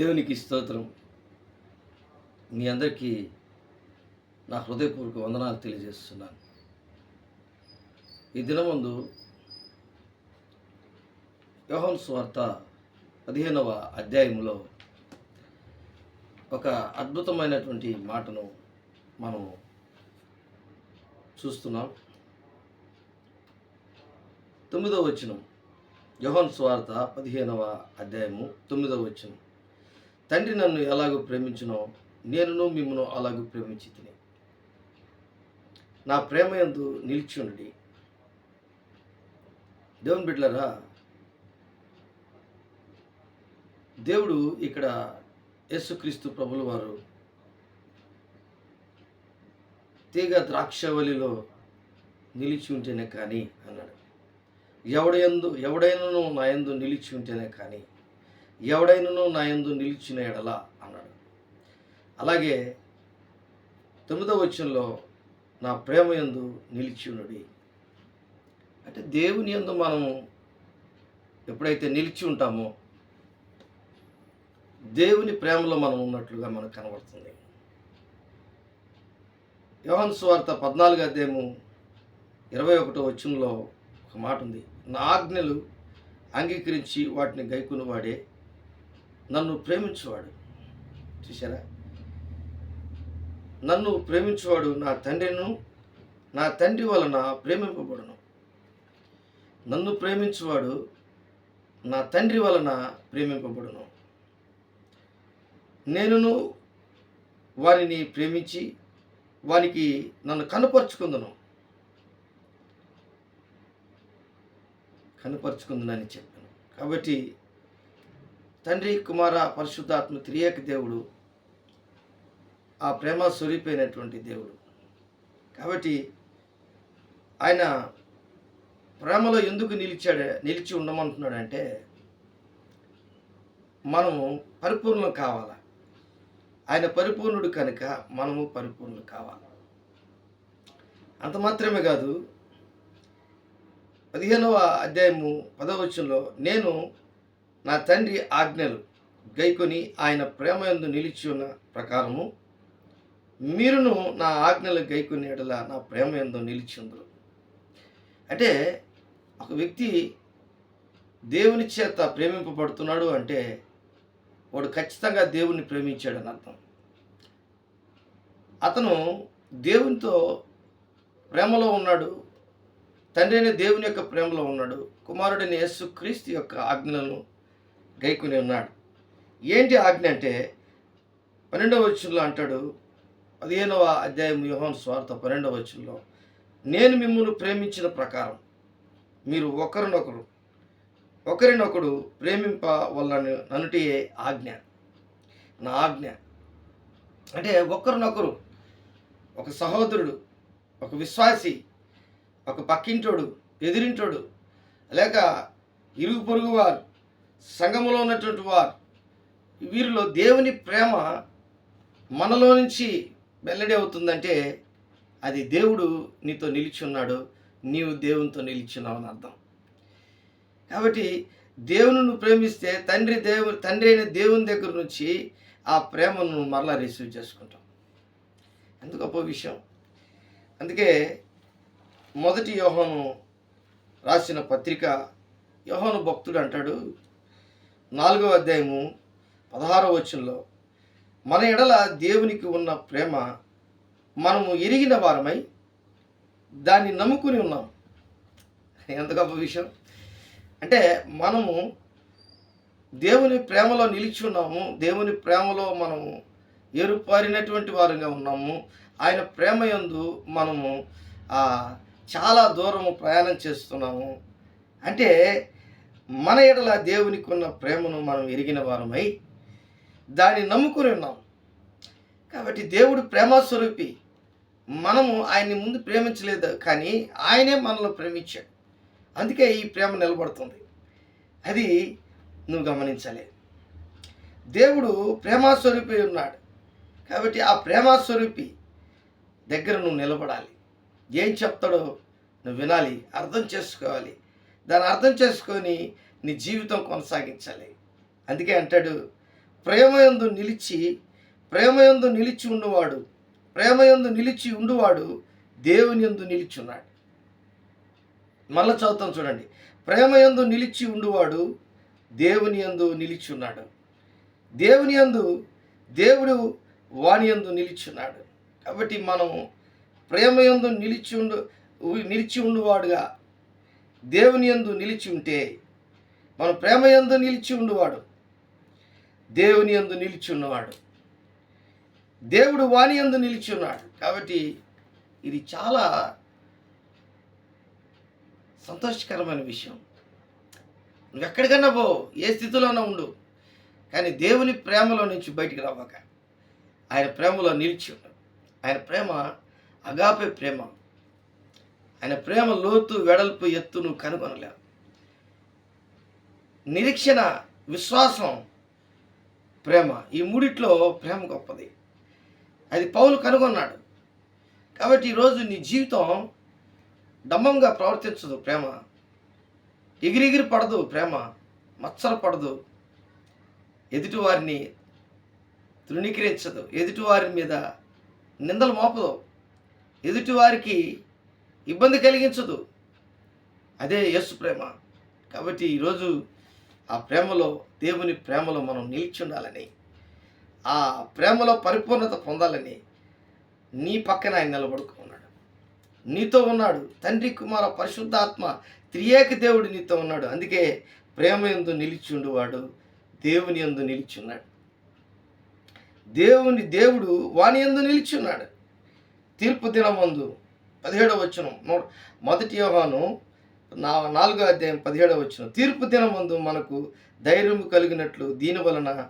దేవునికి స్తోత్రం. మీ అందరికీ నా హృదయపూర్వక వందనాలు తెలియజేస్తున్నాను. ఈ దినమందు యోహన్ స్వార్త పదిహేనవ అధ్యాయంలో ఒక అద్భుతమైనటువంటి మాటను మనం చూస్తున్నాం. తొమ్మిదవ వచనం యోహన్ స్వార్త పదిహేనవ అధ్యాయము తొమ్మిదవ వచనం. తండ్రి నన్ను ఎలాగో ప్రేమించునో నేనును మిమ్మను అలాగూ ప్రేమించి తిని. నా ప్రేమ ఎందు నిలిచుండి దేవుని బిడ్డలరా దేవుడు ఇక్కడ యేసుక్రీస్తు ప్రభుల వారు తీగ ద్రాక్షవలిలో నిలిచి ఉంటేనే కానీ అన్నాడు. ఎవడయందు ఎవడైనను నా యందు నిలిచి ఉంటేనే కానీ ఎవడైనను నా యందు నిలిచిన ఎడల అన్నాడు. అలాగే తొమ్మిదవ వచనంలో నా ప్రేమ యందు నిలిచి అంటే దేవుని యందు మనము ఎప్పుడైతే నిలిచి ఉంటామో దేవుని ప్రేమలో మనం ఉన్నట్లుగా మనకు కనబడుతుంది. యోహన్ స్వార్త పద్నాలుగు అధ్యాయము ఇరవై ఒకటో వచనంలో ఒక మాట ఉంది. నా ఆజ్ఞలు అంగీకరించి వాటిని గైకుని వాడే నన్ను ప్రేమించువాడు. చూసారా నన్ను ప్రేమించువాడు నా తండ్రిను నా తండ్రి వలన ప్రేమింపబడును. నన్ను ప్రేమించువాడు నా తండ్రి వలన ప్రేమింపబడును. నేనును వారిని ప్రేమించి వానికి నన్ను కనుపరుచుకుందును. కనుపరుచుకుందునని చెప్పాను. కాబట్టి తండ్రి కుమార పరిశుద్ధాత్మ త్రియేక దేవుడు ఆ ప్రేమ స్వరూపైనటువంటి దేవుడు. కాబట్టి ఆయన ప్రేమలో ఎందుకు నిలిచాడు నిలిచి ఉండమంటున్నాడంటే మనము పరిపూర్ణం కావాలా? ఆయన పరిపూర్ణుడు కనుక మనము పరిపూర్ణులు కావాలి. అంత మాత్రమే కాదు పదిహేనవ అధ్యాయము పదవచనంలో నేను నా తండ్రి ఆజ్ఞలు గైకొని ఆయన ప్రేమయందు నిలిచి ఉన్న ప్రకారము మీరును నా ఆజ్ఞలు గైకొని ఎడల నా ప్రేమ యందు నిలిచి అంటే ఒక వ్యక్తి దేవుని చేత ప్రేమింపబడుతున్నాడు అంటే వాడు ఖచ్చితంగా దేవుణ్ణి ప్రేమించాడని అర్థం. అతను దేవునితో ప్రేమలో ఉన్నాడు తండ్రి అనే దేవుని యొక్క ప్రేమలో ఉన్నాడు కుమారుడైన యేసు క్రీస్తు యొక్క ఆజ్ఞలను గైకుని ఉన్నాడు ఏంటి ఆజ్ఞ అంటే పన్నెండవ వచ్చుల్లో అంటాడు పదిహేనవ అధ్యాయం యోహన్ స్వార్థ పన్నెండవ వచ్చుల్లో నేను మిమ్మల్ని ప్రేమించిన ప్రకారం మీరు ఒకరినొకరు ఒకరినొకడు ప్రేమింప వలన ననుటియే ఆజ్ఞ. నా ఆజ్ఞ. అంటే ఒకరినొకరు ఒక సహోదరుడు ఒక విశ్వాసి ఒక పక్కింటోడు ఎదిరింటోడు లేక ఇరుగు పొరుగు వారు సంఘములో ఉన్నటువంటి వారు వీరిలో దేవుని ప్రేమ మనలో నుంచి వెల్లడి అవుతుందంటే అది దేవుడు నీతో నిలిచి ఉన్నాడు నీవు దేవునితో నిలిచున్నావు అని అర్థం. కాబట్టి దేవుని నువ్వు ప్రేమిస్తే తండ్రి దేవు తండ్రి అయిన దేవుని దగ్గర నుంచి ఆ ప్రేమను మరలా రిసీవ్ చేసుకుంటాం ఎంత గొప్ప విషయం? అందుకే మొదటి యోహను రాసిన పత్రిక యోహను భక్తుడు అంటాడు నాలుగో అధ్యాయము పదహారో వచనంలో మన ఎడల దేవునికి ఉన్న ప్రేమ మనము ఎరిగిన వారమై దాన్ని నమ్ముకుని ఉన్నాం. ఎంత గొప్ప విషయం. అంటే మనము దేవుని ప్రేమలో నిలిచి ఉన్నాము దేవుని ప్రేమలో మనము ఏరుపారినటువంటి వారంగా ఉన్నాము. ఆయన ప్రేమ యందు మనము చాలా దూరము ప్రయాణం చేస్తున్నాము. అంటే మన ఎడల దేవునికి ఉన్న ప్రేమను మనం ఎరిగిన వారమై దాన్ని నమ్ముకుని ఉన్నాం. కాబట్టి దేవుడు ప్రేమస్వరూపి మనము ఆయన్ని ముందు ప్రేమించలేదు కానీ ఆయనే మనల్ని ప్రేమించాడు. అందుకే ఈ ప్రేమ నిలబడుతుంది. అది నువ్వు గమనించాలి. దేవుడు ప్రేమస్వరూపి ఉన్నాడు. కాబట్టి ఆ ప్రేమస్వరూపి దగ్గర నువ్వు నిలబడాలి. ఏం చెప్తాడో నువ్వు వినాలి అర్థం చేసుకోవాలి. దాన్ని అర్థం చేసుకొని నీ జీవితం కొనసాగించాలి. అందుకే అంటాడు ప్రేమయందు నిలిచి ప్రేమయందు నిలిచి ఉండువాడు ప్రేమయందు నిలిచి ఉండువాడు దేవుని యందు నిలిచి ఉన్నాడు. మళ్ళా చదువుతాం చూడండి. ప్రేమయందు నిలిచి ఉండువాడు దేవుని యందు నిలిచి ఉన్నాడు. దేవుని యందు దేవుడు వాణి యందు నిలిచి ఉన్నాడు. కాబట్టి మనం ప్రేమయందు నిలిచి ఉండు నిలిచి ఉండువాడుగా దేవుని యందు నిలిచి ఉంటే మన ప్రేమ ఎందు నిలిచి ఉండువాడు. దేవుని యందు నిలిచి ఉన్నవాడు. దేవుడు వాణి యందు నిలిచి ఉన్నాడు. కాబట్టి ఇది చాలా సంతోషకరమైన విషయం. నువ్వు ఎక్కడికన్నా పో ఏ స్థితిలోనో ఉండు. కానీ దేవుని ప్రేమలో నుంచి బయటికి రావాక. ఆయన ప్రేమలో నిలిచి ఉండు. ఆయన ప్రేమ అగాపే ప్రేమ. ఆయన ప్రేమ లోతు వెడల్పు ఎత్తు నువ్వు కనుగొనలేవు నిరీక్షణ విశ్వాసం ప్రేమ ఈ మూడిట్లో ప్రేమ గొప్పది. అది పౌలు కనుగొన్నాడు. కాబట్టి ఈరోజు నీ జీవితం డమ్మంగా ప్రవర్తించదు ప్రేమ. ఎగిరిగిరి పడదు ప్రేమ. మచ్చలు పడదు. ఎదుటివారిని తృణీకరించదు. ఎదుటివారి మీద నిందలు మోపదు. ఎదుటివారికి ఇబ్బంది కలిగించదు. అదే యేసు ప్రేమ. కాబట్టి ఈరోజు ఆ ప్రేమలో దేవుని ప్రేమలో మనం నిలిచి ఉండాలని ఆ ప్రేమలో పరిపూర్ణత పొందాలని నీ పక్కన ఆయన నిలబడుకున్నాడు నీతో ఉన్నాడు. తండ్రి కుమార పరిశుద్ధాత్మ త్రియేక దేవుడు నీతో ఉన్నాడు. అందుకే ప్రేమ ఎందు నిలిచి ఉండువాడు దేవుని ఎందు నిలిచి ఉన్నాడు దేవుని దేవుడు వాణి ఎందు నిలిచి ఉన్నాడు తీర్పు దినమందు పదిహేడవ వచ్చిన మొదటి యోహాను నా నాలుగో అధ్యాయం పదిహేడవ వచ్చిన తీర్పు దినమందు మనకు ధైర్యం కలిగినట్లు దీని వలన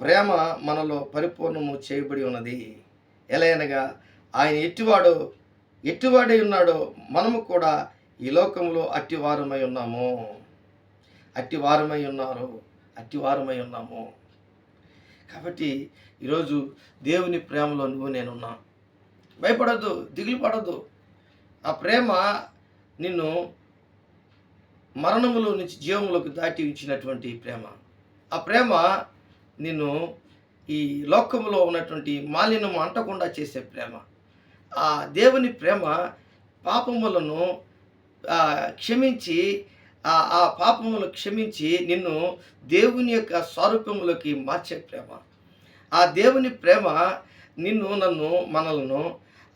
ప్రేమ మనలో పరిపూర్ణము చేయబడి ఉన్నది. ఎలా అనగా ఆయన ఎట్టివాడో ఎట్టివాడై ఉన్నాడో మనము కూడా ఈ లోకంలో అట్టివారమై ఉన్నాము. అట్టివారమై ఉన్నారు అట్టివారమై ఉన్నాము. కాబట్టి ఈరోజు దేవుని ప్రేమలో నువ్వు నేనున్నా. భయపడద్దు దిగులు పడద్దు ఆ ప్రేమ నిన్ను మరణములో నుంచి జీవములోకి దాటి ఉంచినటువంటి ప్రేమ. ఆ ప్రేమ నిన్ను ఈ లోకములో ఉన్నటువంటి మాలిన్యం అంటకుండా చేసే ప్రేమ. ఆ దేవుని ప్రేమ పాపములను క్షమించి ఆ పాపములను క్షమించి నిన్ను దేవుని యొక్క స్వరూపములోకి మార్చే ప్రేమ. ఆ దేవుని ప్రేమ నిన్ను నన్ను మనలను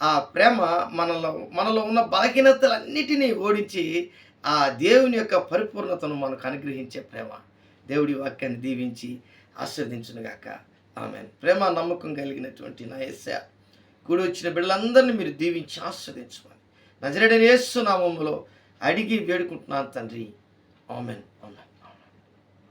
ఆ ప్రేమ మనలో మనలో ఉన్న బలహీనతలన్నిటినీ ఓడించి ఆ దేవుని యొక్క పరిపూర్ణతను మనకు అనుగ్రహించే ప్రేమ. దేవుడి వాక్యాన్ని దీవించి ఆస్వాదించునుగాక ఆమె ప్రేమ నమ్మకం కలిగినటువంటి నా ఎస్స కూడి వచ్చిన బిడ్డలందరినీ మీరు దీవించి ఆస్వాదించమని నజరడని యేసు నామములో అడిగి వేడుకుంటున్నాను తండ్రి. ఆమెన్.